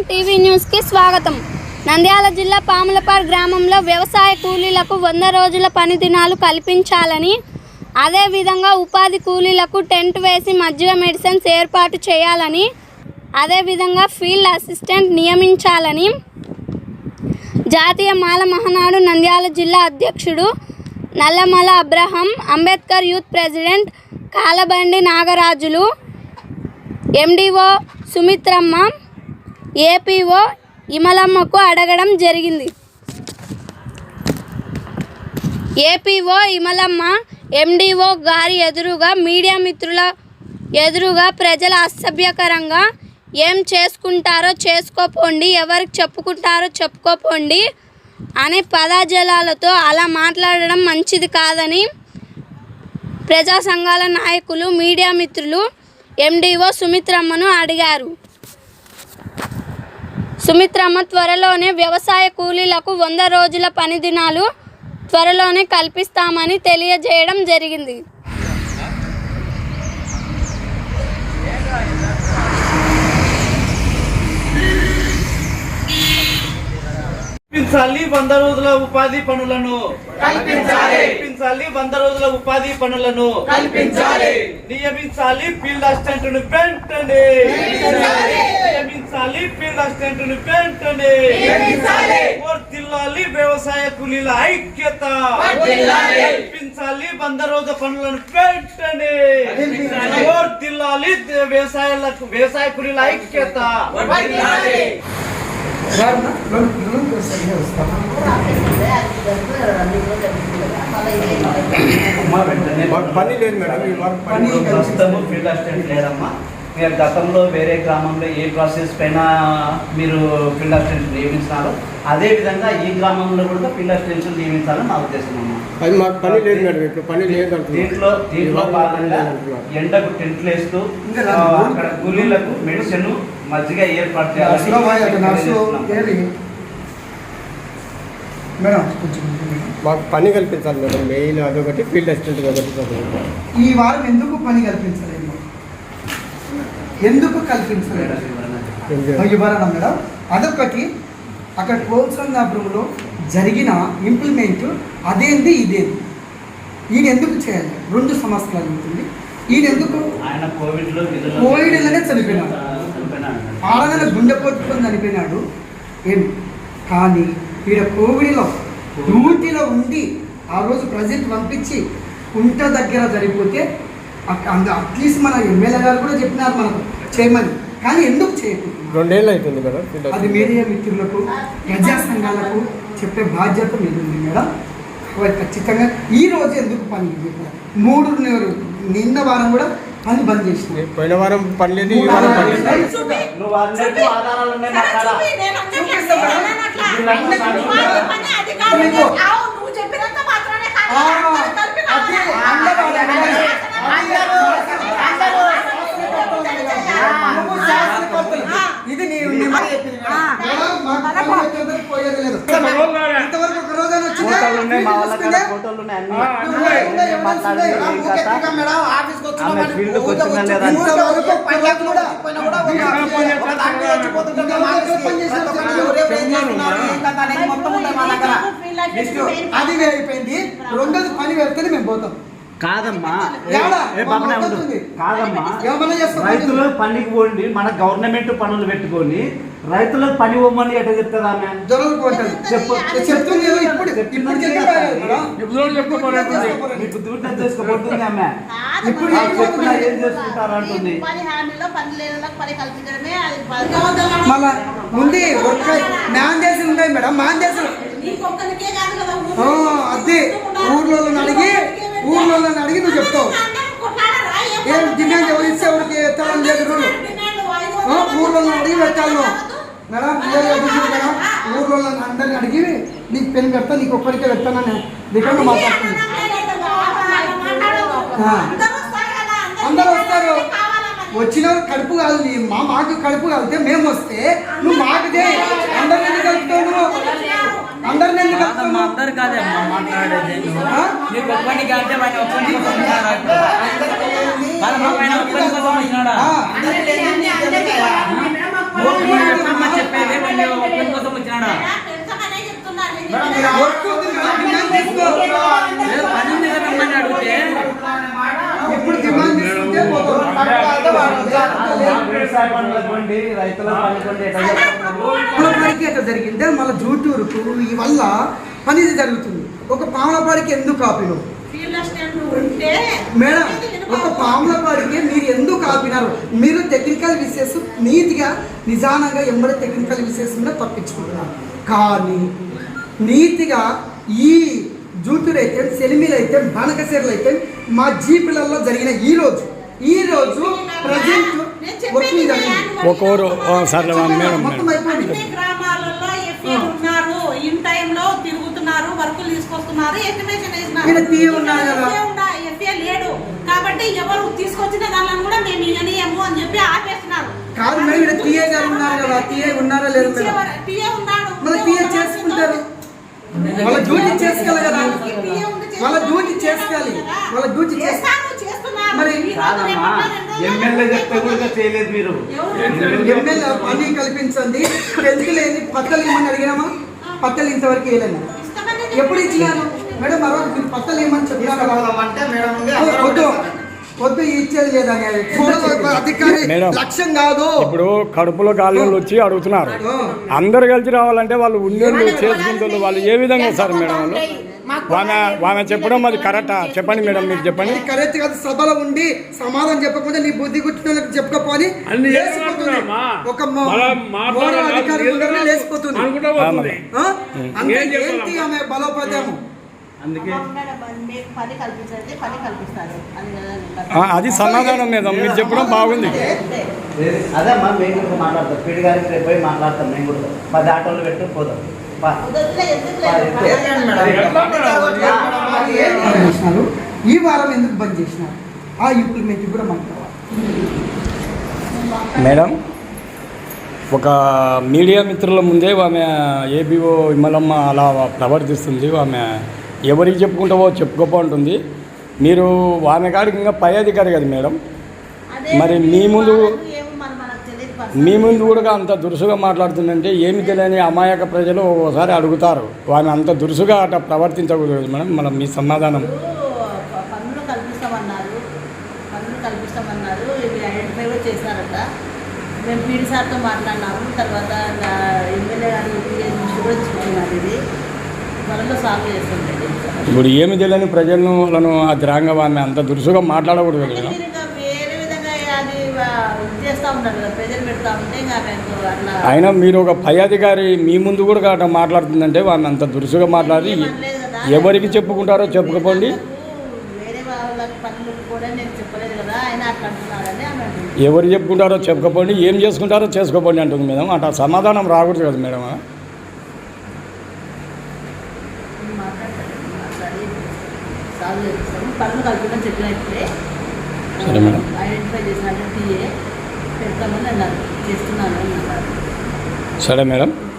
Nine TV న్యూస్కి స్వాగతం. నంద్యాల జిల్లా పాములపాడు గ్రామంలో వ్యవసాయ కూలీలకు వంద రోజుల పని దినాలు కల్పించాలని అదేవిధంగా ఉపాధి కూలీలకు టెంట్ వేసి మజ్జిగ మెడిసిన్స్ ఏర్పాటు చేయాలని అదేవిధంగా ఫీల్డ్ అసిస్టెంట్ నియమించాలని జాతీయ మాల మహనాడు నంద్యాల జిల్లా అధ్యక్షుడు Nallamala Abraham Ambedkar youth president Kalabandi Nagarajulu MDO Sumitramma APO ఇమలమ్మకు అడగడం జరిగింది. ఏపీఓ ఇమలమ్మ ఎండిఓ గారి ఎదురుగా మీడియా మిత్రుల ఎదురుగా ప్రజల అసభ్యకరంగా ఏం చేసుకుంటారో చేసుకోపోండి ఎవరికి చెప్పుకుంటారో చెప్పుకోపోండి అనే పదాజలాలతో అలా మాట్లాడడం మంచిది కాదని ప్రజా సంఘాల నాయకులు మీడియా మిత్రులు ఎండిఓ సుమిత్రమ్మను అడిగారు. సుమిత్రమ్మ త్వరలోనే వ్యవసాయ కూలీలకు వంద రోజుల పని దినాలు త్వరలోనే కల్పిస్తామని తెలియజేయడం జరిగింది. కల్పించాలి వంద రోజుల ఉపాధి పనులను. కల్పించాలి. వంద రోజుల ఉపాధి పనులను. కల్పించాలి. నియమించాలి ఫీల్డ్ అసిస్టెంట్ను వెంటనే. నియమించాలి. ఫీల్డ్ అసిస్టెంట్ను వెంటనే. నియమించాలి. వర్ధిల్లాలి వ్యవసాయ కూలీల ఐక్యత. కల్పించాలి వంద రోజుల పనులను వెంటనే. కల్పించాలి. వర్ధిల్లాలి వ్యవసాయాలకు వ్యవసాయ కూలీల ఐక్యత. పని లేదు మేడం ఈ పని ప్రస్తుతము ఫీల్డ్ అసిస్టెంట్ లేదమ్మా మీరు గతంలో వేరే గ్రామంలో ఏ ప్రాసెస్ పైన మీరు ఫీల్డ్ అసిస్టెంట్ నియమించినారో అదే విధంగా ఈ గ్రామంలో కూడా ఫీల్డ్ అసిస్టెంట్ నియమించాలని నా ఉద్దేశం అమ్మా అది మాకు పని లేదు మేడం ఇప్పుడు పని లేదు. దీంట్లో దీంట్లో భాగంగా. ఎండకు టెంట్లు వేస్తూ అక్కడ కూలీలకు మెడిసిన్ మజ్జిగ ఏర్పాటు తెలియజేస్తున్నాం. మేడం కొంచెం మాకు పని కల్పించాలి మేడం మెయిన్ అదొకటి ఫీల్డ్ అసిస్టెంట్ ఒకటి చదువు. ఈ వారం ఎందుకు పని కల్పించలేదు? ఎందుకు కల్పించలేదు? ఇవ్వాలన్నా మేడం? అదొకటి అక్కడ ప్రోత్సాహంలో జరిగిన ఇంప్లిమెంట్ అదేంది ఇదేంది? ఈయన ఎందుకు చేయాలి? రెండు సంవత్సరాలు అవుతుంది. ఈయన ఎందుకు ఆయన కోవిడ్లో విధుల్లో- కోవిడ్లోనే చనిపోయినాడు. చనిపోయినాడు. ఆడగల గుండె పోతుకొని చనిపోయినాడు. ఏం? కానీ ఈడ కోవిడ్లో డ్యూటీలో ఉండి ఆ రోజు ప్రజెంట్ పంపించి కుంట దగ్గర జరిగిపోతే అట్లీస్ట్ మన ఎమ్మెల్యే గారు కూడా చెప్పినారు మనకు చేయమని కానీ ఎందుకు చేయకూడదు రెండేళ్ళు అవుతుంది ఫీల్డ్ అది. మీడియా మిత్రులకు ప్రజా సంఘాలకు చెప్పే బాధ్యత మీద ఉంది మేడం ఖచ్చితంగా ఈ రోజు ఎందుకు పని? మూడు నిన్న వారం కూడా పని బంద్ చేసిన. పోయిన వారం పని లేదు ఈ వారం పని లేదు నువ్వు అన్నట్టు ఆధారాలు ఉన్నాయి అది. ఇది. ఇంతవరకు ఒక రోజైనా వచ్చిందా? ఫోటోలు ఉన్నాయి మా వాళ్ళ? ఫోటోలు ఉన్నాయి అన్ని. ఆమె ఫీల్డ్కి వచ్చిందా లేదా? అది అయిపోయింది రెండోది పని పెడితేనే మేము పోతాం. కాదమ్మా. కాదమ్మా. రైతులు పనికి పోండి మన గవర్నమెంట్ పనులు పెట్టుకొని రైతులకు పని ఇవ్వమని ఎట్లా చెప్తుంది ఆమె. ఆమె ఇప్పుడు ఆ ఏం చెప్పినా చెప్పినా ఏం చేసుకుంటారు అంటుంది. పని హామీలో పని లేని పని కల్పించడమే అది పని. మళ్ళా ఉంది మ్యాన్ దేశం ఉంటాయి మేడం మ్యాన్ ఆ, అదే ఊర్లో అడిగి ఊర్లో అడిగి నువ్వు చెప్తావు. ఏం డిమాండ్ ఎవరు ఇస్తే ఎవరికి ఎత్తాలని లేదు రూల్ ఊర్లో అడిగి పెట్టాలి మేడం మేడం ఊర్లో అందరిని అడిగి నీకు పెన్ పెడతా నీకు ఒక్కరికే పెడతానని దిగంగా మాట్లాడుతుంది. అందరూ వస్తారు వచ్చిన కడుపు కాదు నీ మా మాకు కడుపు కలితే మేము వస్తే నువ్వు మాకుదే అందరిని ఎందుకు కలుపుతావు నువ్వు అందరిని ఎందుకు కలుపుతావు అందరు కాదమ్మా మాట్లాడేది? నీకు ఒక్కనికి అంటే ఆయన ఒక్కని కోసం ఆయన ఒక్కని కోసం వచ్చినాడా? చెప్పేది వాళ్ళు కోసం వచ్చినాడా కదా, పని కదా రమ్మని అడిగితే ఇప్పుడు డిమాండ్ తీసుకుంటే రైతులకు జరిగిందే మళ్ళీ జూటూరుకు ఈ వల్ల పని జరుగుతుంది. ఒక పాములపాడికి ఎందుకు ఉంటే మేడం ఒక. పాములపాడికి మీరు ఎందుకు ఆపినారు? మీరు టెక్నికల్ విషయస్ నీట్గా నిదానంగా ఎంబడి టెక్నికల్ విషయస్ మీద తప్పించుకుంటున్నారు. కానీ నీతిగా ఈ జూతులు అయితే సెలిమిలు అయితే బనకసీరలు అయితే మా జీపులలో జరిగిన ఈ రోజు ఈ రోజు ప్రజెంట్ మొత్తం అయిపోయింది. వర్కులు తీసుకొస్తున్నారు ఎస్టిమేషన్. ఎఫ్ఏ లేడు కాబట్టి ఎవరు తీసుకొచ్చిన దానిని కూడా మేము అని చెప్పి ఆపేస్తున్నారు కాదు మేడం ఇక్కడ గారు ఉన్నారు కదా ఉన్నారా లేదు ఉన్నాడు మళ్ళీ చేసుకుంటారు వాళ్ళ డ్యూటీ చేసుకోవాలి కదా వాళ్ళ డ్యూటీ చేసుకోవాలి వాళ్ళ డ్యూటీ చేస్తాను చేస్తున్నారు మరి ఎమ్మెల్యే చెప్తే కూడా చేయలేదు? ఎమ్మెల్యే పని కల్పించండి లేని పట్టలు ఇవ్వమని అడిగినామా పట్టలు ఇంతవరకు ఇస్తామని ఎప్పుడు ఇచ్చినారు? మేడం మరో మీరు మేడం వద్దు వద్దు ఇచ్చేది లేదని అధికారి మేడం. లక్ష్యం కాదు. ఇప్పుడు కడుపులో గాళ్ళు వచ్చి అడుగుతున్నారు. అందరు కలిసి రావాలంటే వాళ్ళు ఉండేళ్ళు చేసుకుంటారు వాళ్ళు ఏ విధంగా వస్తారు మేడం వాళ్ళు? ఆమె చెప్పడం అది కరెక్టా? చెప్పండి మేడం మీరు చెప్పండి. కరెక్ట్ కాదు. సభలో ఉండి సమాధానం చెప్పకపోతే నీ బుద్ధి గుర్తులకు చెప్పకపోని అన్ని లేచిపోతుంది. ఒక అధికారి ఏంటి ఆమె బలోపేతము? అందుకే. అది సమాధానం మేడం మీరు చెప్పడం బాగుంది. అదే మేము మాట్లాడతాం. పీడి గారికి రేపు పోయి మాట్లాడతాం మేము కూడా. పది ఆటోలు పెట్టి చేసినారు ఈ వారం ఎందుకు బంద్ చేసినారు? ఆ ఇంప్లిమెంట్ కూడా మనకు మేడం ఒక మీడియా మిత్రుల ముందే ఆమె ఏబీఓ విమలమ్మ అలా ప్రవర్తిస్తుంది. ఆమె ఎవరికి చెప్పుకుంటావో చెప్పుకోపో అంటుంది. మీరు ఆమె కాడికి ఇంకా పై అధికారి కదా మేడం. అదే మరి మీ ముందు- వాళ్ళకు ఏమో మరి మనకు తెలియదు పర్సనల్. మీ ముందు కూడా అంత దురుసుగా మాట్లాడుతుందంటే ఏమి తెలియని అమాయక ప్రజలు ఒకసారి అడుగుతారు. ఆమె అంత దురుసుగా అట్లా ప్రవర్తించకూడదు మేడం. మనం మీ సమాధానం. ప- పన్నులు కల్పిస్తామన్నారు. పన్నులు కల్పిస్తామన్నారు. ఇవి ఐడెంటిఫై కూడా చేశారట. మేము పీడి సార్తో మాట్లాడినాము. తర్వాత ఎమ్మెల్యే గారు కూడా తీసుకున్నారు ఇది. త్వరలో సాల్వ్ చేస్తుంటండి ఇప్పుడు ఏమి తెలియని ప్రజలను వాళ్ళను ఆ ద్రాంగ ఆమె అంత దురుసుగా మాట్లాడకూడదు అంటే మేడం మీరు ఇంకా వేరే విధంగా అది ఆ, ఇది చేస్తూ ఉంటారు కదా ప్రజలు పెడతా ఉంటే ఇంకా మేము అట్లా అయినా మీరు ఒక పై అధికారి మీ ముందు కూడా అట్లా మాట్లాడుతుందంటే ఆమె అంత దురుసుగా మాట్లాడి. ఎవరికి చెప్పుకుంటారో చెప్పుకోపోండి వాళ్ళకు వేరే వాళ్ళకి పనులు కూడా నేను చెప్పలేదు కదా ఆయన అట్లా అంటున్నాడని ఆమె అంటుంది. ఎవరు చెప్పుకుంటారో చెప్పుకోపోండి ఏం చేసుకుంటారో చేసుకోపోండి అంటుంది మేడం. అట్లా సమాధానం రాకూడదు కదా మేడం. సరే మేడం. పెడతామని అన్నారు. చేస్తున్నాను అన్నారు. సరే మేడం.